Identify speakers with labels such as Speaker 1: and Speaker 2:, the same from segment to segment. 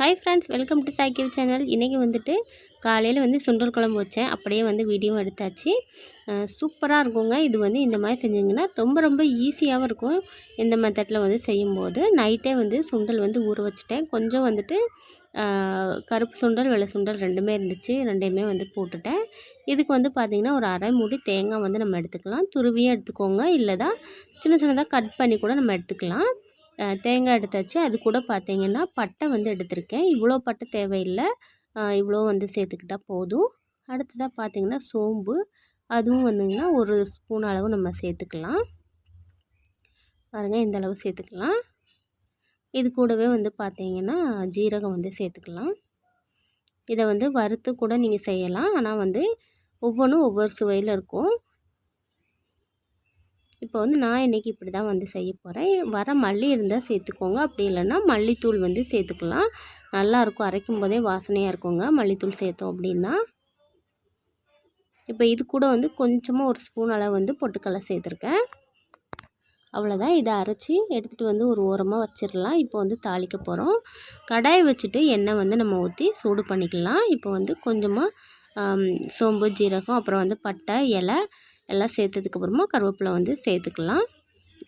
Speaker 1: Hi friends welcome to சாக்கிவ் channel இன்றைக்கி வந்துட்டு காலையில் வந்து சுண்டல் குழம்பு வச்சேன். அப்படியே வந்து வீடியோ எடுத்தாச்சு. சூப்பராக இருக்குங்க. இது வந்து இந்த மாதிரி செஞ்சிங்கன்னா ரொம்ப ரொம்ப ஈஸியாகவும் இருக்கும். இந்த மெத்தடில் வந்து செய்யும்போது. நைட்டே வந்து சுண்டல் வந்து ஊற வச்சுட்டேன். கொஞ்சம் வந்துட்டு கருப்பு சுண்டல் வெள்ளை சுண்டல் ரெண்டுமே இருந்துச்சு. ரெண்டையுமே வந்து போட்டுட்டேன். இதுக்கு வந்து பார்த்திங்கன்னா ஒரு அரை மூடி தேங்காய் வந்து நம்ம எடுத்துக்கலாம். துருவியே எடுத்துக்கோங்க. இல்லை தான் சின்ன சின்னதாக கட் பண்ணி கூட நம்ம எடுத்துக்கலாம். தேங்காய் எடுத்தாச்சு அது கூட பார்த்திங்கன்னா பட்டை வந்து எடுத்திருக்கேன். இவ்வளோ பட்டை தேவையில்லை. இவ்வளோ வந்து சேர்த்துக்கிட்டால் போதும். அடுத்ததாக பார்த்திங்கன்னா சோம்பு. அதுவும் வந்துங்கன்னா ஒரு ஸ்பூன் அளவு நம்ம சேர்த்துக்கலாம். பாருங்கள் இந்த அளவு சேர்த்துக்கலாம். இது கூடவே வந்து பார்த்திங்கன்னா ஜீரகம் வந்து சேர்த்துக்கலாம். இதை வந்து வறுத்து கூட நீங்கள் செய்யலாம். ஆனால் வந்து ஒவ்வொன்றும் ஒவ்வொரு சுவையில் இருக்கும். இப்போ வந்து நான் இன்றைக்கி இப்படி தான் வந்து செய்ய போகிறேன் வர மல்லி இருந்தால் சேர்த்துக்கோங்க. அப்படி இல்லைன்னா மல்லித்தூள் வந்து சேர்த்துக்கலாம். நல்லாயிருக்கும் அரைக்கும் போதே வாசனையாக இருக்குங்க. மல்லித்தூள் சேர்த்தோம் அப்படின்னா. இப்போ இது கூட வந்து கொஞ்சமாக ஒரு ஸ்பூன் அளவு வந்து பொட்டுக்கடலை சேர்த்துருக்கேன். அவ்வளோதான் இதை அரைச்சி எடுத்துகிட்டு வந்து ஒரு ஓரமாக வச்சிடலாம் இப்போ வந்து தாளிக்க போகிறோம் கடாயை வச்சுட்டு எண்ணெய் வந்து நம்ம ஊற்றி சூடு பண்ணிக்கலாம். இப்போ வந்து கொஞ்சமாக சோம்பு ஜீரகம் அப்புறம் வந்து பட்டை இலை எல்லாம் சேர்த்ததுக்கப்புறமா கருவேப்பிலை வந்து சேர்த்துக்கலாம்.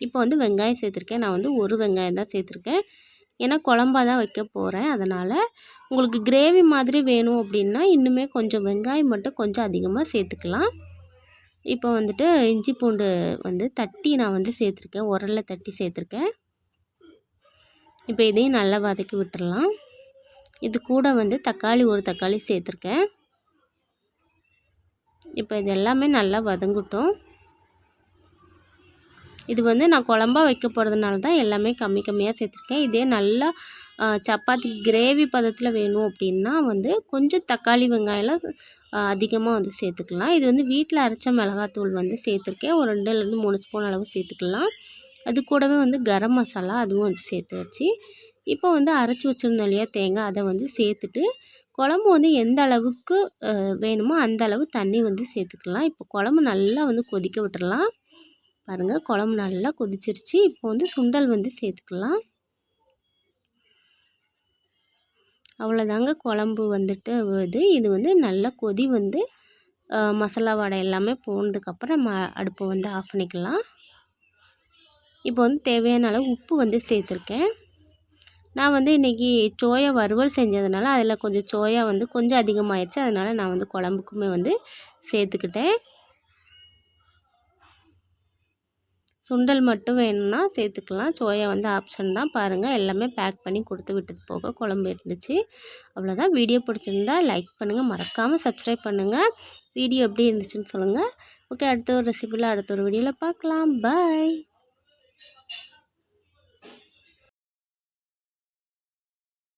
Speaker 1: இப்போ வந்து வெங்காயம் சேர்த்துருக்கேன். நான் வந்து ஒரு வெங்காயம் தான் சேர்த்துருக்கேன். ஏன்னா குழம்பாக தான் வைக்க போகிறேன் அதனால் உங்களுக்கு கிரேவி மாதிரி வேணும் அப்படின்னா இன்னுமே கொஞ்சம் வெங்காயம் மட்டும் கொஞ்சம் அதிகமாக சேர்த்துக்கலாம். இப்போ வந்துட்டு இஞ்சி பூண்டு வந்து தட்டி நான் வந்து சேர்த்துருக்கேன். உரலில் தட்டி சேர்த்துருக்கேன். இப்போ இதையும் நல்லா வதக்கி விட்டுடலாம் இது கூட வந்து தக்காளி ஒரு தக்காளி சேர்த்துருக்கேன். இப்போ இது எல்லாமே நல்லா வதங்கட்டும். இது வந்து நான் குழம்பா வைக்க போகிறதுனால தான் எல்லாமே கம்மி கம்மியாக சேர்த்துருக்கேன். இதே நல்லா சப்பாத்தி கிரேவி பதத்தில் வேணும் அப்படின்னா வந்து கொஞ்சம் தக்காளி வெங்காயம்லாம் அதிகமாக வந்து சேர்த்துக்கலாம். இது வந்து வீட்டில் அரைச்ச மிளகாத்தூள் வந்து சேர்த்துருக்கேன். ஒரு ரெண்டுலேருந்து மூணு ஸ்பூன் அளவு சேர்த்துக்கலாம். அது கூடவே வந்து கரம் மசாலா அதுவும் வந்து சேர்த்து வச்சு இப்போ வந்து அரைச்சி வச்சுருந்தோம் இல்லையா தேங்காய் அதை வந்து சேர்த்துட்டு குழம்பு வந்து எந்த அளவுக்கு வேணுமோ அந்த அளவு தண்ணி வந்து சேர்த்துக்கலாம். இப்போ குழம்பு நல்லா வந்து கொதிக்க விட்டுறலாம். பாருங்கள் குழம்பு நல்லா கொதிச்சிருச்சு. இப்போ வந்து சுண்டல் வந்து சேர்த்துக்கலாம். அவ்வளோதாங்க குழம்பு வந்துட்டு இது இது வந்து நல்லா கொதி வந்து மசாலா வடை எல்லாமே போனதுக்கப்புறம் நம்ம அடுப்பை வந்து ஆஃப் பண்ணிக்கலாம். இப்போ வந்து தேவையான அளவு உப்பு வந்து சேர்த்துருக்கேன். நான் வந்து இன்றைக்கி சோயா வறுவல் செஞ்சதுனால அதில் கொஞ்சம் சோயா வந்து கொஞ்சம் அதிகமாகிடுச்சு அதனால் நான் வந்து குழம்புக்குமே வந்து சேர்த்துக்கிட்டேன். சுண்டல் மட்டும் வேணும்னா சேர்த்துக்கலாம். சோயா வந்து ஆப்ஷன் தான். பாருங்கள் எல்லாமே பேக் பண்ணி கொடுத்து விட்டுட்டு போக குழம்பு இருந்துச்சு. அவ்வளோதான் வீடியோ பிடிச்சிருந்தா லைக் பண்ணுங்கள் மறக்காமல் சப்ஸ்கிரைப் பண்ணுங்கள் வீடியோ எப்படி இருந்துச்சுன்னு சொல்லுங்கள் ஓகே அடுத்த ஒரு ரெசிபியில் அடுத்த ஒரு வீடியோவில் பார்க்கலாம். பாய்.